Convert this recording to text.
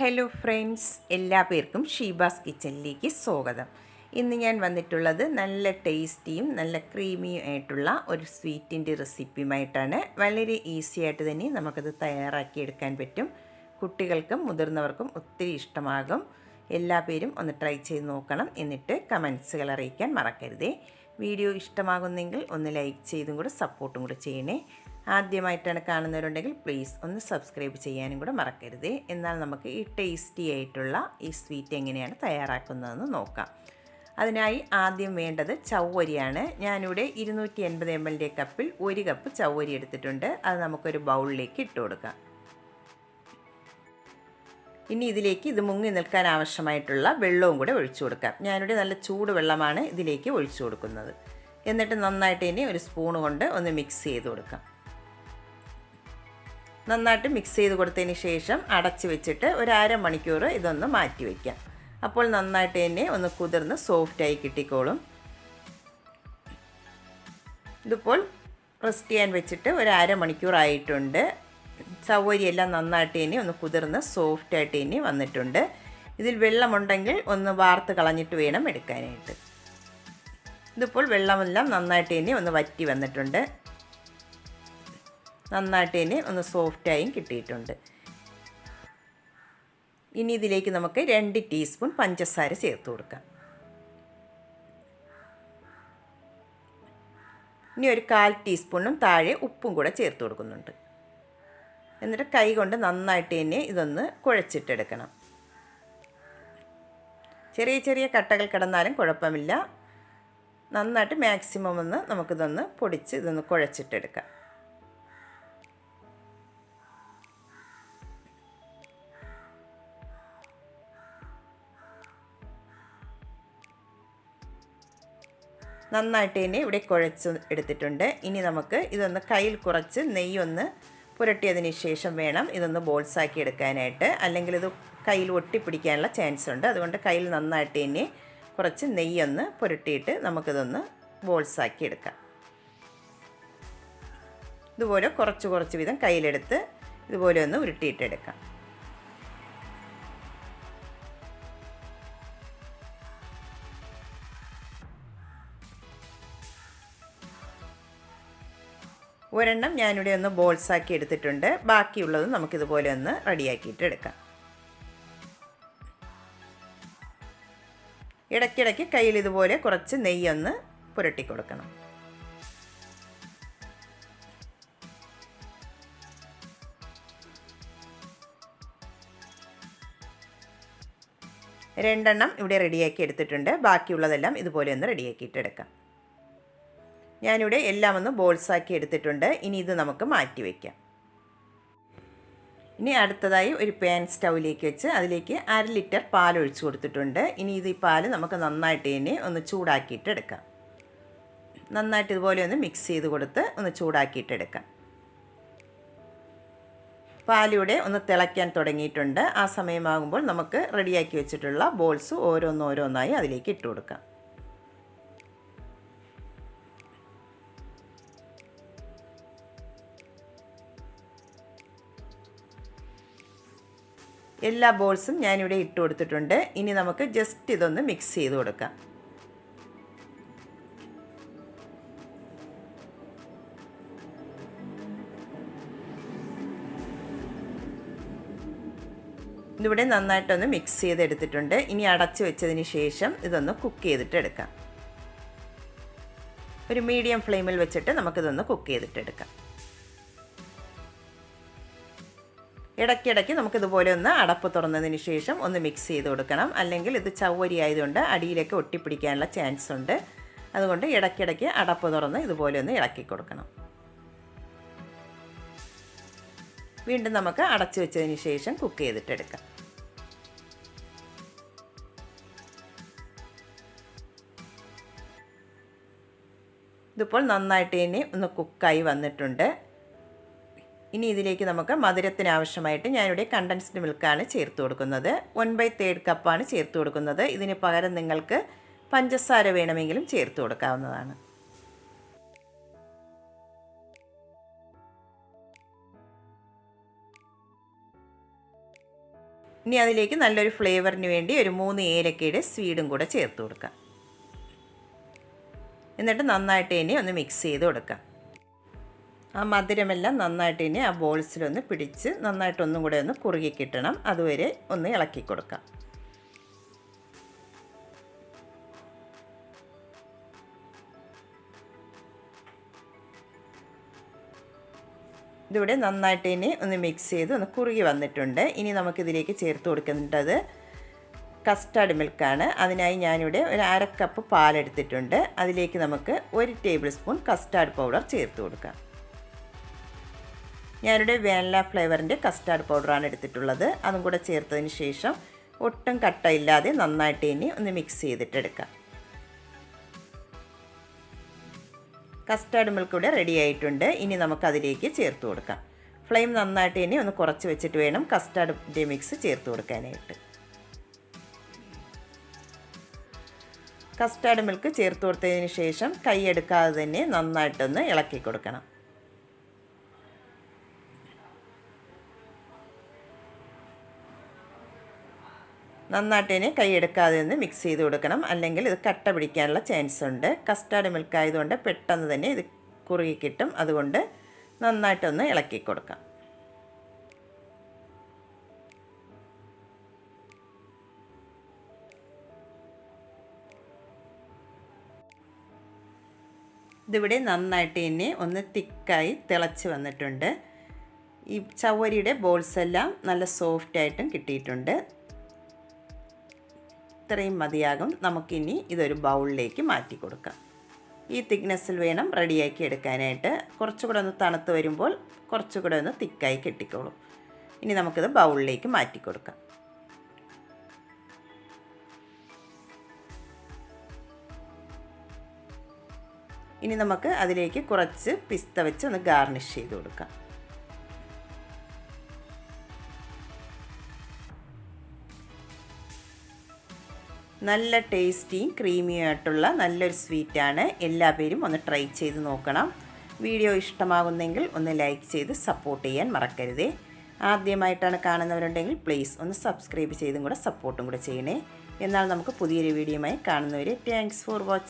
Hello friends എല്ലാ പേർക്കും ഷീബാസ് കിച്ചണിലേക്ക് സ്വാഗതം. ഇന്ന് ഞാൻ വന്നിട്ടുള്ളത് നല്ല ടേസ്റ്റിയും നല്ല ക്രീമിയും ആയിട്ടുള്ള ഒരു സ്വീറ്റിന്റെ റെസിപ്പിയുമായിട്ടാണ്. വളരെ ഈസി ആയിട്ട് തന്നെ നമുക്കത് തയ്യാറാക്കിയെടുക്കാൻ പറ്റും. കുട്ടികൾക്കും മുതിർന്നവർക്കും ഒത്തിരി ഇഷ്ടമാകും. എല്ലാ പേരും ഒന്ന് ട്രൈ ചെയ്ത് നോക്കണം എന്നിട്ട് കമൻസുകൾ അറിയിക്കാൻ മറക്കരുതേ. വീഡിയോ ഇഷ്ടമാകുന്നെങ്കിൽ ഒന്ന് ലൈക്ക് ചെയ്തും കൂടെ സപ്പോർട്ടും കൂടെ ചെയ്യണേ. ആദ്യമായിട്ടാണ് കാണുന്നവരുണ്ടെങ്കിൽ പ്ലീസ് ഒന്ന് സബ്സ്ക്രൈബ് ചെയ്യാനും കൂടെ മറക്കരുത്. എന്നാൽ നമുക്ക് ഈ ടേസ്റ്റി ആയിട്ടുള്ള ഈ സ്വീറ്റ് എങ്ങനെയാണ് തയ്യാറാക്കുന്നതെന്ന് നോക്കാം. അതിനായി ആദ്യം വേണ്ടത് ചവ്വരിയാണ്. ഞാനിവിടെ ഇരുന്നൂറ്റി എൺപത് എം എല്ലിന്റെ കപ്പിൽ ഒരു കപ്പ് ചവ്വരി എടുത്തിട്ടുണ്ട്. അത് നമുക്കൊരു ബൗളിലേക്ക് ഇട്ട് കൊടുക്കാം. ഇനി ഇതിലേക്ക് ഇത് മുങ്ങി നിൽക്കാൻ ആവശ്യമായിട്ടുള്ള വെള്ളവും കൂടെ ഒഴിച്ചു കൊടുക്കാം. ഞാനിവിടെ നല്ല ചൂട് വെള്ളമാണ് ഇതിലേക്ക് ഒഴിച്ചു കൊടുക്കുന്നത്. എന്നിട്ട് നന്നായിട്ട് ഇനി ഒരു സ്പൂൺ കൊണ്ട് ഒന്ന് മിക്സ് ചെയ്ത് കൊടുക്കാം. നന്നായിട്ട് മിക്സ് ചെയ്ത് കൊടുത്തതിന് ശേഷം അടച്ച് വെച്ചിട്ട് ഒരു അര മണിക്കൂർ ഇതൊന്ന് മാറ്റി വയ്ക്കാം അപ്പോൾ നന്നായിട്ട് തന്നെ ഒന്ന് കുതിർന്ന് സോഫ്റ്റായി കിട്ടിക്കോളും. ഇതിപ്പോൾ റെസ്റ്റ് ചെയ്യാൻ വെച്ചിട്ട് ഒരു അര മണിക്കൂറായിട്ടുണ്ട് സൗകര്യമെല്ലാം നന്നായിട്ട് തന്നെ ഒന്ന് കുതിർന്ന് സോഫ്റ്റായിട്ട് തന്നെ വന്നിട്ടുണ്ട്. ഇതിൽ വെള്ളമുണ്ടെങ്കിൽ ഒന്ന് വാർത്ത് കളഞ്ഞിട്ട് വേണം എടുക്കാനായിട്ട്. ഇതിപ്പോൾ വെള്ളമെല്ലാം നന്നായിട്ട് തന്നെ ഒന്ന് വറ്റി വന്നിട്ടുണ്ട്. നന്നായിട്ട് തന്നെ ഒന്ന് സോഫ്റ്റായും കിട്ടിയിട്ടുണ്ട്. ഇനി ഇതിലേക്ക് നമുക്ക് രണ്ട് ടീസ്പൂൺ പഞ്ചസാര ചേർത്ത് കൊടുക്കാം. ഇനി ഒരു കാൽ ടീസ്പൂണും താഴെ ഉപ്പും കൂടെ ചേർത്ത് കൊടുക്കുന്നുണ്ട്. എന്നിട്ട് കൈ കൊണ്ട് നന്നായിട്ട് തന്നെ ഇതൊന്ന് കുഴച്ചിട്ടെടുക്കണം. ചെറിയ ചെറിയ കട്ടകൾ കിടന്നാലും കുഴപ്പമില്ല. നന്നായിട്ട് മാക്സിമം ഒന്ന് നമുക്കിതൊന്ന് പൊടിച്ച് ഇതൊന്ന് കുഴച്ചിട്ടെടുക്കാം. നന്നായിട്ട് തന്നെ ഇവിടെ കുഴച്ച് എടുത്തിട്ടുണ്ട്. ഇനി നമുക്ക് ഇതൊന്ന് കയ്യിൽ കുറച്ച് നെയ്യൊന്ന് പുരട്ടിയതിന് ശേഷം വേണം ഇതൊന്ന് ബോൾസാക്കി എടുക്കാനായിട്ട്. അല്ലെങ്കിൽ ഇത് കയ്യിൽ ഒട്ടിപ്പിടിക്കാനുള്ള ചാൻസ് ഉണ്ട്. അതുകൊണ്ട് കയ്യിൽ നന്നായിട്ട് തന്നെ കുറച്ച് നെയ്യൊന്ന് പുരട്ടിയിട്ട് നമുക്കിതൊന്ന് ബോൾസാക്കി എടുക്കാം. ഇതുപോലെ കുറച്ച് കുറച്ച് വീതം കയ്യിലെടുത്ത് ഇതുപോലെ ഒന്ന് ഉരുട്ടിയിട്ടെടുക്കാം ഒരെണ്ണം ഞാനിവിടെ ഒന്ന് ബോൾസാക്കി എടുത്തിട്ടുണ്ട്. ബാക്കിയുള്ളത് നമുക്കിതുപോലെ ഒന്ന് റെഡിയാക്കിയിട്ട് എടുക്കാം. ഇടയ്ക്കിടയ്ക്ക് കയ്യിൽ ഇതുപോലെ കുറച്ച് നെയ്യൊന്ന് പുരട്ടി കൊടുക്കണം. രണ്ടെണ്ണം ഇവിടെ റെഡിയാക്കി എടുത്തിട്ടുണ്ട്. ബാക്കിയുള്ളതെല്ലാം ഇതുപോലെ ഒന്ന് റെഡിയാക്കിയിട്ട് എടുക്കാം. ഞാനിവിടെ എല്ലാം ഒന്ന് ബോൾസാക്കി എടുത്തിട്ടുണ്ട്. ഇനി ഇത് നമുക്ക് മാറ്റി വയ്ക്കാം ഇനി അടുത്തതായി ഒരു പാൻ സ്റ്റൗവിലേക്ക് വെച്ച് അതിലേക്ക് അര ലിറ്റർ പാൽ ഒഴിച്ചു കൊടുത്തിട്ടുണ്ട്. ഇനി ഇത് ഈ പാൽ നമുക്ക് നന്നായിട്ട് തന്നെ ഒന്ന് ചൂടാക്കിയിട്ട് എടുക്കാം. നന്നായിട്ട് ഇതുപോലെ ഒന്ന് മിക്സ് ചെയ്ത് കൊടുത്ത് ഒന്ന് ചൂടാക്കിയിട്ട് എടുക്കാം. പാലിവിടെ ഒന്ന് തിളയ്ക്കാൻ തുടങ്ങിയിട്ടുണ്ട്. ആ സമയമാകുമ്പോൾ നമുക്ക് റെഡിയാക്കി വെച്ചിട്ടുള്ള ബോൾസ് ഓരോന്നോരോന്നായി അതിലേക്ക് ഇട്ട് കൊടുക്കാം. എല്ലാ ബോൾസും ഞാനിവിടെ ഇട്ട് കൊടുത്തിട്ടുണ്ട്. ഇനി നമുക്ക് ജസ്റ്റ് ഇതൊന്ന് മിക്സ് ചെയ്ത് കൊടുക്കാം. ഇതിവിടെ നന്നായിട്ടൊന്ന് മിക്സ് ചെയ്തെടുത്തിട്ടുണ്ട്. ഇനി അടച്ച് വെച്ചതിന് ശേഷം ഇതൊന്ന് കുക്ക് ചെയ്തിട്ട് എടുക്കാം. ഒരു മീഡിയം ഫ്ലെയിമിൽ വെച്ചിട്ട് നമുക്കിതൊന്ന് കുക്ക് ചെയ്തിട്ടെടുക്കാം ഇടയ്ക്കിടയ്ക്ക് നമുക്കിതുപോലെ ഒന്ന് അടപ്പ് തുറന്നതിന് ശേഷം ഒന്ന് മിക്സ് ചെയ്ത് കൊടുക്കണം. അല്ലെങ്കിൽ ഇത് ചവ്വരി ആയതുകൊണ്ട് അടിയിലേക്ക് ഒട്ടിപ്പിടിക്കാനുള്ള ചാൻസ് ഉണ്ട്. അതുകൊണ്ട് ഇടയ്ക്കിടയ്ക്ക് അടപ്പ് തുറന്ന് ഇതുപോലെ ഒന്ന് ഇളക്കി കൊടുക്കണം. വീണ്ടും നമുക്ക് അടച്ചു വെച്ചതിന് ശേഷം കുക്ക് ചെയ്തിട്ടെടുക്കാം ഇതിപ്പോൾ നന്നായിട്ട് തന്നെ ഒന്ന് കുക്കായി വന്നിട്ടുണ്ട്. ഇനി ഇതിലേക്ക് നമുക്ക് മധുരത്തിന് ആവശ്യമായിട്ട് ഞാനിവിടെ കണ്ടൻസ്ഡ് മിൽക്കാണ് ചേർത്ത് കൊടുക്കുന്നത്. വൺ ബൈ തേർഡ് കപ്പാണ് ചേർത്ത് കൊടുക്കുന്നത്. ഇതിന് പകരം നിങ്ങൾക്ക് പഞ്ചസാര വേണമെങ്കിലും ചേർത്ത് കൊടുക്കാവുന്നതാണ്. ഇനി അതിലേക്ക് നല്ലൊരു ഫ്ലേവറിന് വേണ്ടി ഒരു മൂന്ന് ഏലക്കയുടെ സ്വീഡും കൂടെ ചേർത്ത് കൊടുക്കാം. എന്നിട്ട് നന്നായിട്ട് ഇനി ഒന്ന് മിക്സ് ചെയ്ത് കൊടുക്കാം. ആ മധുരമെല്ലാം നന്നായിട്ട് ഇനി ആ ബോൾസിലൊന്ന് പിടിച്ച് നന്നായിട്ട് ഒന്നും കൂടെ ഒന്ന് കുറുകി കിട്ടണം. അതുവരെ ഒന്ന് ഇളക്കി കൊടുക്കാം. ഇതിവിടെ നന്നായിട്ട് ഇനി ഒന്ന് മിക്സ് ചെയ്ത് ഒന്ന് കുറുകി വന്നിട്ടുണ്ട്. ഇനി നമുക്കിതിലേക്ക് ചേർത്ത് കൊടുക്കേണ്ടത് കസ്റ്റാർഡ് മിൽക്കാണ് അതിനായി ഞാനിവിടെ ഒരു അര കപ്പ് പാലെടുത്തിട്ടുണ്ട്. അതിലേക്ക് നമുക്ക് ഒരു ടേബിൾ സ്പൂൺ കസ്റ്റാർഡ് പൗഡർ ചേർത്ത് കൊടുക്കാം. ഞാനിവിടെ വേനല ഫ്ലേവറിന്റെ കസ്റ്റാർഡ് പൗഡറാണ് എടുത്തിട്ടുള്ളത്. അതും കൂടെ ചേർത്തതിന് ശേഷം ഒട്ടും കട്ടയില്ലാതെ നന്നായിട്ട് ഇനി ഒന്ന് മിക്സ് ചെയ്തിട്ടെടുക്കാം. കസ്റ്റാർഡ് മിൽക്ക് ഇവിടെ റെഡി ആയിട്ടുണ്ട്. ഇനി നമുക്കതിലേക്ക് ചേർത്ത് കൊടുക്കാം. ഫ്ലെയിം നന്നായിട്ട് ഇനി ഒന്ന് കുറച്ച് വെച്ചിട്ട് വേണം കസ്റ്റാർഡിന്റെ മിക്സ് ചേർത്ത് കൊടുക്കാനായിട്ട്. കസ്റ്റാർഡ് മിൽക്ക് ചേർത്ത് കൊടുത്തതിന് ശേഷം കൈ എടുക്കാതെ തന്നെ നന്നായിട്ടൊന്ന് ഇളക്കി കൊടുക്കണം. നന്നായിട്ട് തന്നെ കൈയെടുക്കാതെ ഒന്ന് മിക്സ് ചെയ്ത് കൊടുക്കണം. അല്ലെങ്കിൽ ഇത് കട്ട പിടിക്കാനുള്ള ചാൻസ് ഉണ്ട്. കസ്റ്റാർഡ് മിൽക്ക് ആയതുകൊണ്ട് പെട്ടെന്ന് തന്നെ ഇത് കുറുകി കിട്ടും. അതുകൊണ്ട് നന്നായിട്ടൊന്ന് ഇളക്കി കൊടുക്കാം. ഇതിവിടെ നന്നായിട്ട് തന്നെ ഒന്ന് തിക്കായി തിളച്ച് വന്നിട്ടുണ്ട്. ഈ ചവരിയുടെ ബോൾസ് എല്ലാം നല്ല സോഫ്റ്റായിട്ടും കിട്ടിയിട്ടുണ്ട്. ഇത്രയും മതിയാകും. നമുക്കിനി ഇതൊരു ബൗളിലേക്ക് മാറ്റി കൊടുക്കാം. ഈ തിക്നെസ്സിൽ വേണം റെഡിയാക്കി എടുക്കാനായിട്ട്. കുറച്ചുകൂടെ ഒന്ന് തണുത്ത് വരുമ്പോൾ കുറച്ചുകൂടെ ഒന്ന് തിക്കായി കെട്ടിക്കോളും. ഇനി നമുക്കിത് ബൗളിലേക്ക് മാറ്റി കൊടുക്കാം. ഇനി നമുക്ക് അതിലേക്ക് കുറച്ച് പിസ്ത വെച്ച് ഒന്ന് ഗാർണിഷ് ചെയ്ത് കൊടുക്കാം. നല്ല ടേസ്റ്റിയും ക്രീമിയും ആയിട്ടുള്ള നല്ലൊരു സ്വീറ്റാണ് എല്ലാ പേരും ഒന്ന് ട്രൈ ചെയ്ത് നോക്കണം. വീഡിയോ ഇഷ്ടമാകുന്നെങ്കിൽ ഒന്ന് ലൈക്ക് ചെയ്ത് സപ്പോർട്ട് ചെയ്യാൻ മറക്കരുതേ. ആദ്യമായിട്ടാണ് കാണുന്നവരുണ്ടെങ്കിൽ പ്ലീസ് ഒന്ന് സബ്സ്ക്രൈബ് ചെയ്തും കൂടെ സപ്പോർട്ടും കൂടെ ചെയ്യണേ. എന്നാൽ നമുക്ക് പുതിയൊരു വീഡിയോയുമായി കാണുന്നവരെ താങ്ക്സ് ഫോർ വാച്ചിങ്